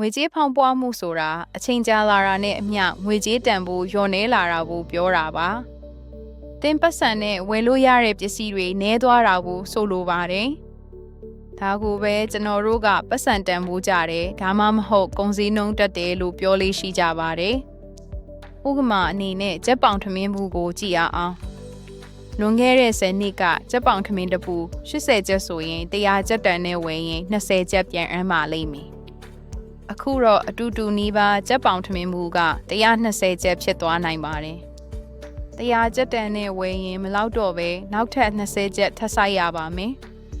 ငွေကြေးဖောင်းပွားမှုဆိုတာအချိန်ကြာလာတာနဲ့အမျှငွေကြေးတန်ဖိုးလျော့နေလာတာကိုပြောတာပါ။တင်ပတ်စံနဲ့ဝယ်လို့ရတဲ့ပစ္စည်းတွေနည်းသွားတာကိုဆိုလိုပါတယ်။ဒါကိုပဲကျွန်တော်တို့ကပတ်စံတန်ဖိုးကြတယ်ဒါမှမဟုတ်ကုန်စည်နှုန်းတက်တယ်လို့ပြောလေးရှိကြပါတယ်။ဥက္ကမာအနေနဲ့ကြက်ပေါင်ထမင်းဘူးကိုကြည့်ရအောင်။လွန်ခဲ့တဲ့10နှစ်ကကြက်ပေါင်ထမင်းတစ်ပူ80ကျပ်ဆိုရင်100ကျပ်တန်နဲ့ဝယ်ရင်20ကျပ်ပြန်အမ်းပါလိမ့်မယ်။ အခုတော့အတူတူနီးပါးကြက်ပေါင်ထမင်းမူက120ကျပ်ဖြစ်သွားနိုင်ပါတယ်။100ကျပ်တန်နဲ့ဝယ်ရင်မလောက်တော့ပဲနောက်ထပ်20ကျပ်ထပ်ဆိုင်ရပါမယ်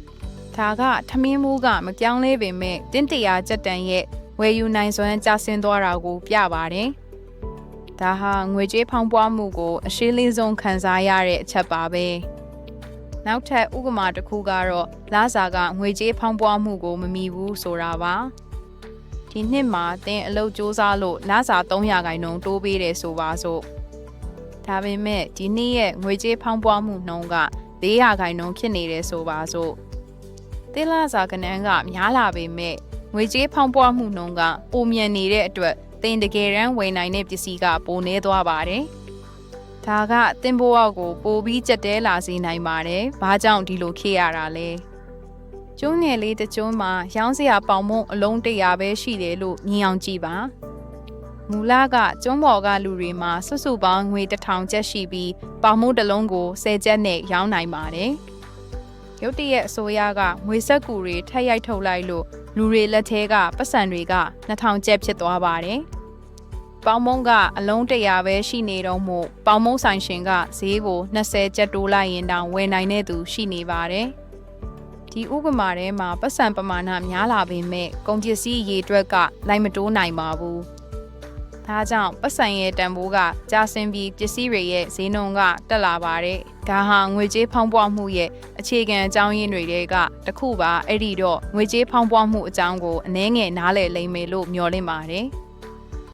။ဒါကထမင်းမူကမပြောင်းလဲပေမဲ့တင်း100ကျပ်တန်ရဲ့ဝယ်ယူနိုင်စွမ်းကျဆင်းသွားတာကိုပြပါတယ်။ဒါဟာငွေကြေးဖောင်းပွားမှုကိုအရှိလေးဆုံးခံစားရတဲ့အချက်ပါပဲ။နောက်ထပ်ဥပမာတစ်ခုကတော့လာစာကငွေကြေးဖောင်းပွားမှုကိုမမီဘူးဆိုတာပါ။ ဒီနှစ်မှာတင်အလုပ်စ조사လို့လစာ300ခိုင်နှုန်းတိုးပေးတယ်ဆိုပါစို့ဒါပေမဲ့ဒီနှစ်ရဲ့ငွေကြေးဖောင်းပွားမှုနှုန်းက400ခိုင်နှုန်းဖြစ်နေတယ်ဆိုပါစို့တင်လစာကနန်းကများလာပေမဲ့ငွေကြေးဖောင်းပွားမှုနှုန်းကပိုမြန်နေတဲ့အတွက်တင်တကယ်တမ်းဝယ်နိုင်တဲ့ပစ္စည်းကပိုနေသွားပါတယ်ဒါကတင်ဘဝကိုပိုပြီးကြက်တဲလာစေနိုင်ပါတယ်။ဘာကြောင့်ဒီလိုခေရတာလဲ။ ကျွန်းငယ်လေးတစ်ကျွန်းမှာရောင်းစရာပေါင်မုံအလုံးတရာပဲရှိတယ်လို့မြင်အောင်ကြည့်ပါမူလကကျွန်းပေါ်ကလူတွေမှာစွတ်စုပေါင်းငွေတစ်ထောင်ကျပ်ရှိပြီးပေါင်မုံတစ်လုံးကို10ကျပ်နဲ့ရောင်းနိုင်ပါတယ်ရုတ်တရက်အစိုးရကငွေဆက်ကူတွေထက်ရိုက်ထုတ်လိုက်လို့လူတွေလက်ထဲကပတ်စံတွေက2000ကျပ်ဖြစ်သွားပါတယ်ပေါင်မုံကအလုံးတရာပဲရှိနေတော့မို့ပေါင်မုံဆိုင်ရှင်ကဈေးကို20ကျပ်တိုးလိုက်ရင်တောင်ဝယ်နိုင်တဲ့သူရှိနေပါတယ် ဒီဥပမာထဲမှာပတ်စံပမာဏများလာပေမဲ့ကုန်ပစ္စည်းရေအတွက်ကလိုက်မတိုးနိုင်ပါဘူး။ဒါကြောင့်ပတ်စံရဲ့တန်ဖိုးကကျဆင်းပြီးပစ္စည်းတွေရဲ့ဈေးနှုန်းကတက်လာပါတယ်။ဒါဟာငွေကြေးဖောင်းပွားမှုရဲ့အခြေခံအကြောင်းရင်းတွေကတစ်ခုပါအဲ့ဒီတော့ငွေကြေးဖောင်းပွားမှုအကြောင်းကိုအနည်းငယ်နားလည်လိမ့်မယ်လို့မျှော်လင့်ပါတယ်။